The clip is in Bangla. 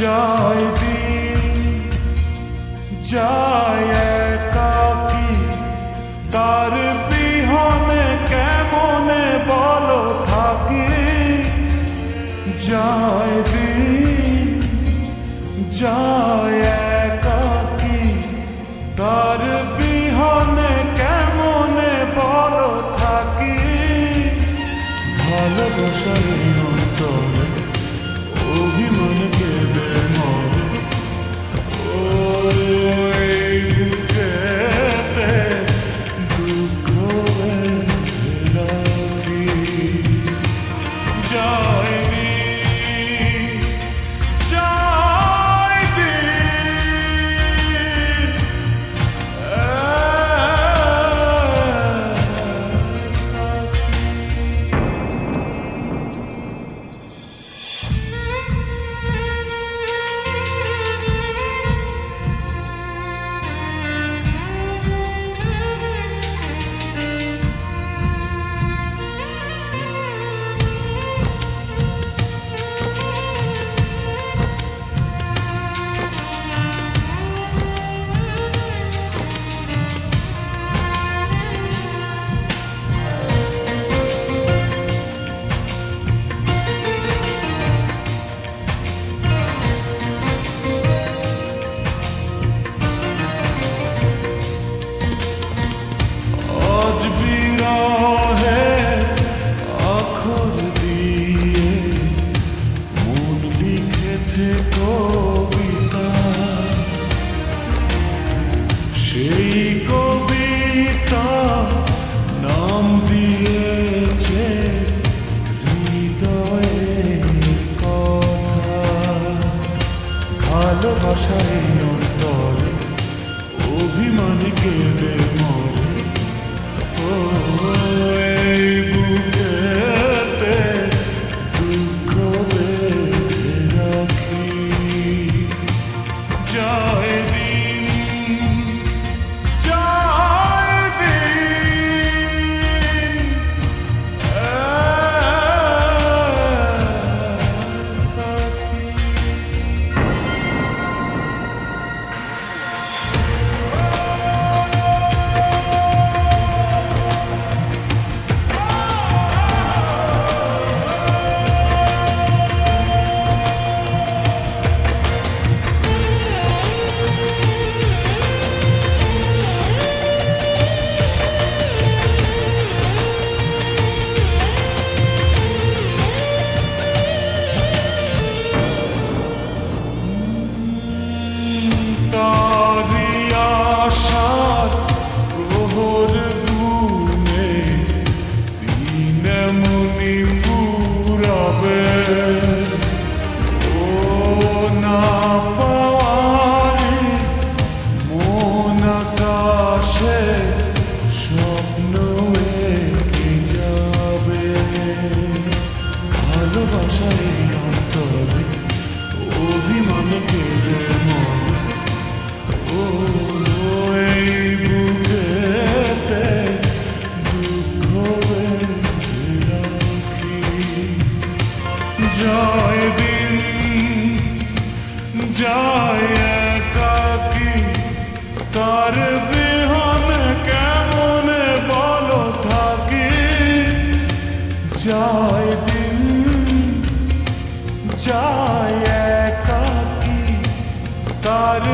যায় দিন যায় একাকি। তার বিহনে কেমনে বলো থাকি? যায় দিন যায় একাকি। তার বিহনে কেমনে বলো থাকি? ভালোবাসার অন্তরে অভিমান কেঁদে মরে কবিতা নাম দিয়েছে হৃদয়ের কথা। ভালোবাসায় তার বিহন কেমন বলো থাকি? যায় দিন যায় একাকি তার